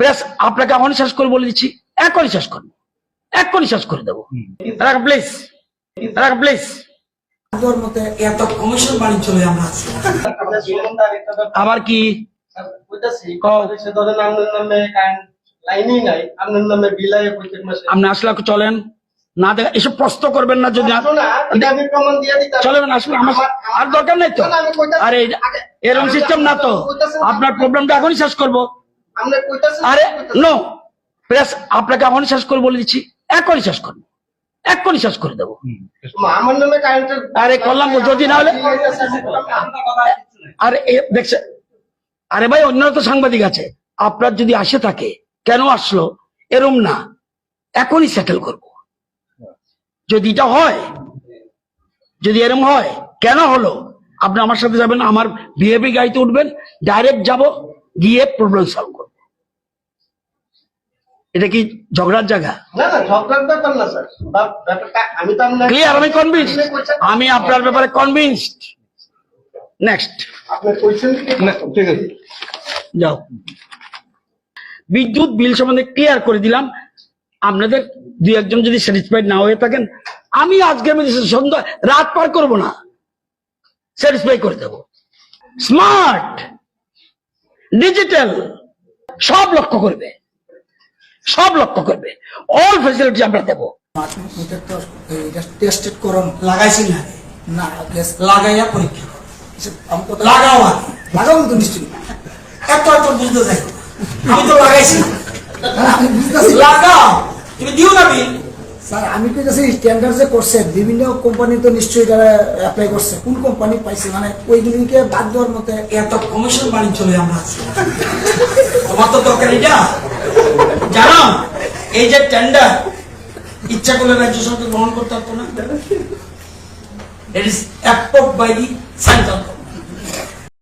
Press আপনাকে অনিশ্বাস করে বলে দিচ্ছি এখনই শেষ করব এখনই শেষ করে দেবো। রাখ প্লিজ রাখ প্লিজ তোর মতে এত কমিশন বাণিজ্য চলে আমরা কি? আপনি আসলে চলেন। না দেখা এসব প্রশ্ন করবেন না যদি আসো না, এটা আমি প্রমাণ দিয়ে দিতাম। চলেন আসলে আমার আর দরকার নেই তো। আরে এরকম সিস্টেম না তো। আপনার প্রবলেমটা এখনই শেষ করব। আরে নো প্রেস আপনাকে এখনই শেষ করে বলে দিচ্ছি এখনই শেষ করব এখনই শেষ করে দেবো। আমার নামে আরে করলাম যদি না হলে আরে দেখছে আরে ভাই অন্য তো সাংবাদিক আছে। আপনার যদি আসে থাকে কেন আসলো? এরম না। এখনই সেটেল করব। যদি এটা হয় যদি এরম হয় কেন হলো? আপনি আমার সাথে যাবেন আমার বিহেভি গাড়িতে উঠবেন ডাইরেক্ট যাব গিয়ে প্রবলেম সলভ এটা কি ঝগড়ার জায়গা? আমি ক্লিয়ার আমি কনভিন্স আমি আপনার ব্যাপারে কনভিন্সড নেক্সট আপনি কইছেন কি? ঠিক আছে। যাও। বিদ্যুৎ বিল সম্বন্ধে ক্লিয়ার করে দিলাম। আপনাদের দুই একজন যদি স্যাটিসফাইড না হয়ে থাকেন আমি আজকে মধ্যে সন্ধ্যা রাত পার করব না স্যাটিসফাই করে দেব। স্মার্ট ডিজিটাল সব লক্ষ্য করবে। সব লক্ষ্য করবে। অল ফেসিলিটি আমরা দেবো। টেস্টেড করুন লাগাইছি না। না লাগাইয়া পরীক্ষা লাগাও লাগাও তো নিশ্চয়ই। এত এত বুঝতে যাই আমি তো লাগাইছি লাগাও। তুমি দিও না বিল। স্যার আমি তো কাছে স্ট্যান্ডার্ড যে করছে বিভিন্ন কোম্পানি তো নিশ্চয়ই তারা অ্যাপ্লাই করছে। কোন কোম্পানি পাইছে? মানে ওইগুলিকে বাদ দেওয়ার মতো এত কমিশন বাণিজ্য চলে আমরা আছি। তোমার তো দরকার এটা জানো এই যে টেন্ডার ইচ্ছা করলে রাজ্য সরকার গ্রহণ করতে পারতো না। It is approved by the central